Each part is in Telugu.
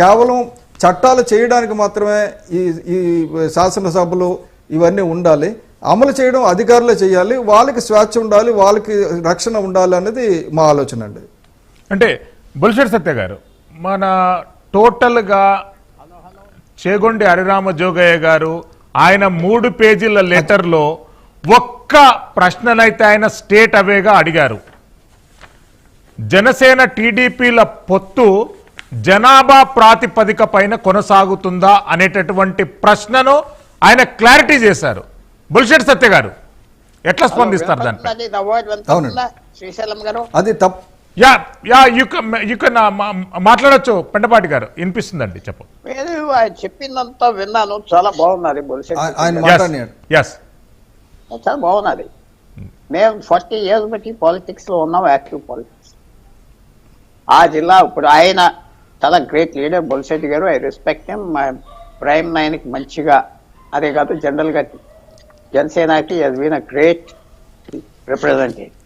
కేవలం చట్టాలు చేయడానికి మాత్రమే ఈ ఈ శాసనసభలు ఇవన్నీ ఉండాలి. అమలు చేయడం అధికారులే చేయాలి. వాళ్ళకి స్వేచ్ఛ ఉండాలి వాళ్ళకి రక్షణ ఉండాలి అనేది మా ఆలోచన అండి. అంటే బుల్షెట్ సత్య గారు మన టోటల్గా చేగొండి హరిరామ జోగయ్య గారు ఆయన మూడు పేజీల లెటర్లో ఒక్క ప్రశ్ననైతే ఆయన స్టేట్ అవేగా అడిగారు. జనసేన టీడీపీల పొత్తు జనాభా ప్రాతిపదిక పైన కొనసాగుతుందా అనేటటువంటి ప్రశ్నను ఆయన క్లారిటీ చేశారు. బుల్షెట్ సత్య గారు ఎట్లా స్పందిస్తారు దానిపై అది the word అవునండి. వినపడుతుందా? శ్రీశైలం గారు. అది తప్ yeah yeah you you can మాట్లాడొచ్చు పెండపాటి గారు వినిపిస్తుందండి చెప్పు. ఆయన చెప్పిందంతా విన్నాను చాలా బాగున్నది చాలా బాగున్నది మేము ఫార్టీ ఇయర్స్ బట్టి పాలిటిక్స్లో ఉన్నాం యాక్టివ్ పాలిటిక్స్. ఆ జిల్లా ఇప్పుడు ఆయన చాలా great leader Bolisetti garu I respect prime nine మంచిగా. అదే కాదు జనరల్గా జనసేనకి he's been a great representative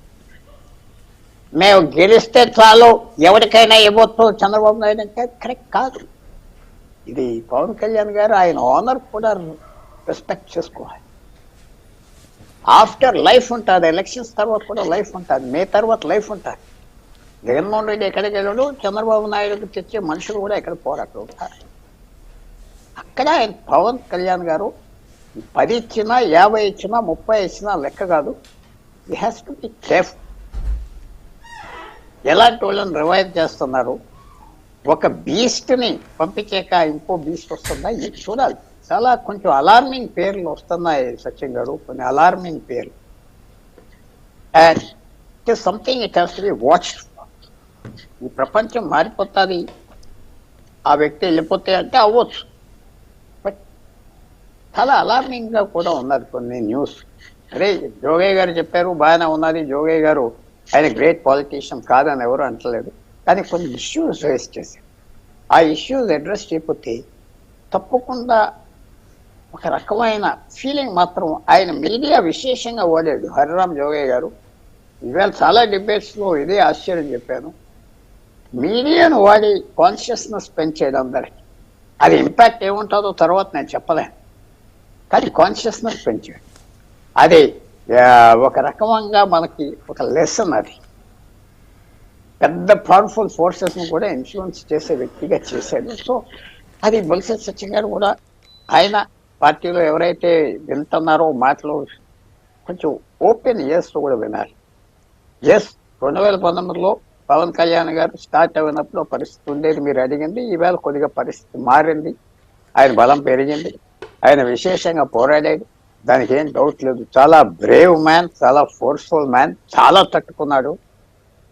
మేము గెలిస్తే చాలు. ఎవరికైనా ఇవ్వచ్చు చంద్రబాబు నాయుడు అంటే కరెక్ట్ కాదు. ఇది పవన్ కళ్యాణ్ గారు ఆయన ఓనర్ కూడా రెస్పెక్ట్ చేసుకోవాలి. ఆఫ్టర్ లైఫ్ ఉంటుంది ఎలక్షన్స్ తర్వాత కూడా లైఫ్ ఉంటుంది. మే తర్వాత లైఫ్ ఉంటుంది. జగన్మోహన్ రెడ్డి ఎక్కడికి వెళ్ళాడు? చంద్రబాబు నాయుడుకి తెచ్చే మనుషులు కూడా ఎక్కడ పోరాటం ఉంటారు అక్కడ ఆయన పవన్ కళ్యాణ్ గారు పది ఇచ్చినా యాభై ఇచ్చినా ముప్పై ఇచ్చినా లెక్క కాదు. ఈ హ్యాస్ టు బి కేర్ఫ్ ఎలాంటి వాళ్ళని రివైవ్ చేస్తున్నారు? ఒక బీస్ట్ని పంపించాక ఇంకో బీస్ట్ వస్తుందా? ఇది చూడాలి. చాలా కొంచెం అలార్మింగ్ పేర్లు వస్తున్నాయి సచిన్ గారు. కొన్ని అలార్మింగ్ పేర్లు. And it something it has to be watch ఈ ప్రపంచం మారిపోతుంది. ఆ వ్యక్తి వెళ్ళిపోతే అంటే అవ్వచ్చు. బట్ చాలా అలార్మింగ్గా కూడా ఉన్నది కొన్ని న్యూస్. అరే జోగయ్య గారు చెప్పారు బాగానే ఉన్నది జోగయ్య గారు. ఆయన గ్రేట్ పాలిటీషియన్ కాదని ఎవరు అంటలేదు. కానీ కొన్ని ఇష్యూస్ రేస్ చేశారు. ఆ ఇష్యూస్ అడ్రస్ చేయకపోతే తప్పకుండా ఒక రకమైన ఫీలింగ్ మాత్రం ఆయన మీడియా విశేషంగా ఓడాడు హరిరామ్ జోగయ్య గారు. ఇవాళ చాలా డిబేట్స్లో ఇదే ఆశ్చర్యం చెప్పాను. మీడియాను వాడి కాన్షియస్నెస్ పెంచేయడం అందరికి. అది ఇంపాక్ట్ ఏముంటుందో తర్వాత నేను చెప్పలేను. కానీ కాన్షియస్నెస్ పెంచాడు అది ఒక రకంగా మనకి ఒక లెసన్ అది. పెద్ద పవర్ఫుల్ ఫోర్సెస్ని కూడా ఇన్ఫ్లుయెన్స్ చేసే వ్యక్తిగా చేశాడు సో అది బొలిసెట్ సచిన్ గారు కూడా ఆయన పార్టీలో ఎవరైతే వింటున్నారో మాటలు కొంచెం ఓపెన్ ఇయర్స్ కూడా వినాలి. ఎస్ రెండు వేల పంతొమ్మిదిలో పవన్ కళ్యాణ్ గారు స్టార్ట్ అయినప్పుడు పరిస్థితి ఉండేది. మీరు అడిగింది ఈవేళ కొద్దిగా పరిస్థితి మారింది. ఆయన బలం పెరిగింది. ఆయన విశేషంగా పోరాడాడు. దానికి ఏం డౌట్ లేదు. చాలా బ్రేవ్ మ్యాన్ చాలా ఫోర్స్ఫుల్ మ్యాన్ చాలా తట్టుకున్నాడు.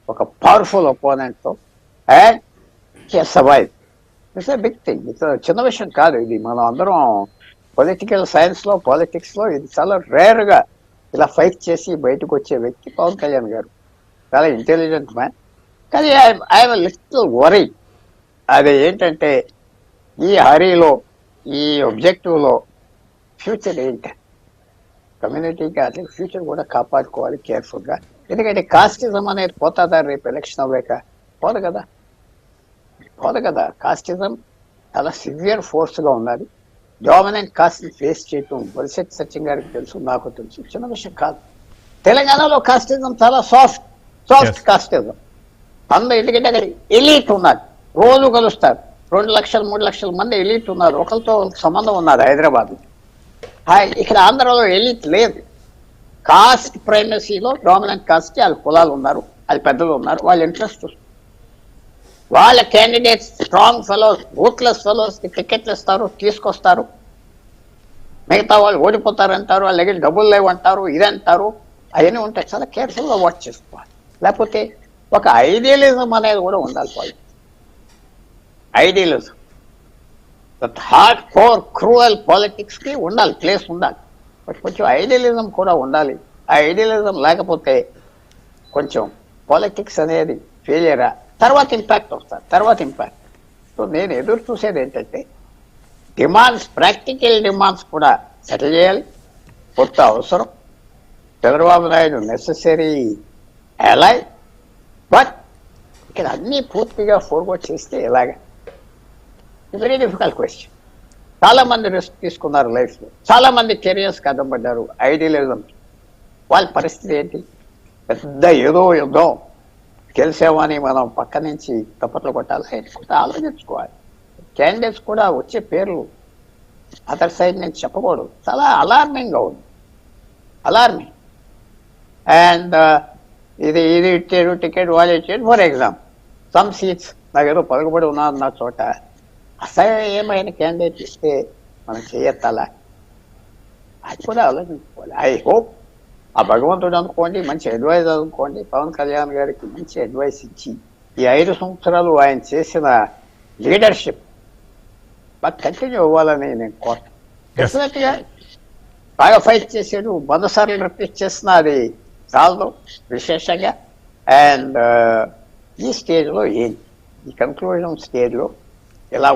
ఒక powerful ఒపోనెంట్తో and survive it's a big thing it's చిన్న విషయం కాదు ఇది. మనం అందరం పొలిటికల్ సైన్స్లో పాలిటిక్స్లో ఇది చాలా రేర్గా ఇలా ఫైట్ చేసి బయటకు వచ్చే వ్యక్తి పవన్ కళ్యాణ్ గారు. చాలా ఇంటెలిజెంట్ మ్యాన్ కానీ ఐఎమ్ లిటిల్ వరీ అది ఏంటంటే ఈ హరీలో ఈ objective లో ఫ్యూచర్ ఏంటి? కమ్యూనిటీకి అట్లా ఫ్యూచర్ కూడా కాపాడుకోవాలి కేర్ఫుల్గా ఎందుకంటే కాస్టిజం అనేది పోతుందా రేపు ఎలక్షన్ అవ్వాక పోదు కదా. పోదు కదా. కాస్టిజం చాలా సివియర్ ఫోర్స్గా ఉన్నది. డామినెంట్ కాస్ట్ని ఫేస్ చేయటం బొలిసెట్ సచిన్ గారికి తెలుసు నాకు తెలుసు. చిన్న విషయం కాదు. తెలంగాణలో కాస్టిజం చాలా సాఫ్ట్ సాఫ్ట్. కాస్టిజం అందరూ ఎందుకంటే అక్కడ ఎలీట్ ఉన్నారు. రోజు కలుస్తారు. రెండు లక్షలు మూడు లక్షల మంది ఎలీట్ ఉన్నారు. ఒకరితో సంబంధం ఉన్నారు హైదరాబాద్ హాయ్ ఇక్కడ ఆంధ్రాలో ఎలీట్ లేదు. కాస్ట్ ప్రైమసీలో డామినెంట్ కాస్ట్ వాళ్ళ కులాలు ఉన్నారు అది పెద్దలు ఉన్నారు వాళ్ళ ఇంట్రెస్ట్ వాళ్ళ క్యాండిడేట్స్ స్ట్రాంగ్ ఫెలోస్ బూత్లెస్ ఫెలోస్కి టికెట్లు ఇస్తారు తీసుకొస్తారు. మిగతా వాళ్ళు ఓడిపోతారు అంటారు వాళ్ళ దగ్గర డబ్బులు లేవు అంటారు ఇది అంటారు అవన్నీ ఉంటాయి. చాలా కేర్ఫుల్గా వాచ్ చేసుకోవాలి. లేకపోతే ఒక ఐడియలిజం అనేది కూడా ఉండాలి వాళ్ళు ఐడియలిజం హార్డ్ కోర్ క్రూయల్ పాలిటిక్స్కి ఉండాలి ప్లేస్ ఉండాలి. బట్ కొంచెం ఐడియలిజం కూడా ఉండాలి. ఆ ఐడియలిజం లేకపోతే కొంచెం పాలిటిక్స్ అనేది ఫెయిలియరా తర్వాత ఇంపాక్ట్ వస్తారు తర్వాత ఇంపాక్ట్ సో నేను ఎదురు చూసేది ఏంటంటే డిమాండ్స్ ప్రాక్టికల్ డిమాండ్స్ కూడా సెటిల్ చేయాలి. కొత్త అవసరం. Chandrababu Naidu necessary ally but ఇక్కడ అన్ని పూర్తిగా ఫోర్వర్డ్ చేస్తే ఎలాగా వెరీ డిఫికల్ట్ క్వశ్చన్ చాలా మంది రిస్క్ తీసుకున్నారు లైఫ్లో. చాలా మంది కెరియర్స్ కదపడ్డారు ఐడియలిజం. వాళ్ళ పరిస్థితి ఏంటి? పెద్ద ఏదో యుద్ధం. గెలిసామని మనం పక్క నుంచి తప్పట్లు కొట్టాలి. ఆయన కూడా ఆలోచించుకోవాలి. క్యాండిడేట్స్ కూడా వచ్చే పేర్లు అదర్ సైడ్ నేను చెప్పకూడదు. చాలా అలార్మింగ్గా ఉంది. అలార్మింగ్ అండ్ ఇది ఇది ఇచ్చారు టికెట్ వాళ్ళు ఇచ్చారు ఫర్ ఎగ్జాంపుల్. సమ్ సీట్స్ నాకు ఏదో పలుకుబడి ఉన్నది నా చోట అసహ్యమైన క్యాండిడేట్ ఇస్తే మనం చేయెత్తాలా? అది కూడా ఆలోచించుకోవాలి. ఐ హోప్ ఆ భగవంతుడు అనుకోండి మంచి అడ్వైజ్ అనుకోండి. పవన్ కళ్యాణ్ గారికి మంచి అడ్వైస్ ఇచ్చి ఈ ఐదు సంవత్సరాలు ఆయన చేసిన లీడర్షిప్ బాగా కంటిన్యూ అవ్వాలని నేను కోరుతాను డెఫినెట్గా బాగా ఫైట్ చేసాడు వంద సార్లు రిపీట్ చేసిన అది చాలదు విశేషంగా అండ్ ఈ స్టేజ్లో ఏంటి ఈ కన్క్లూజన్ స్టేజ్లో ఎలా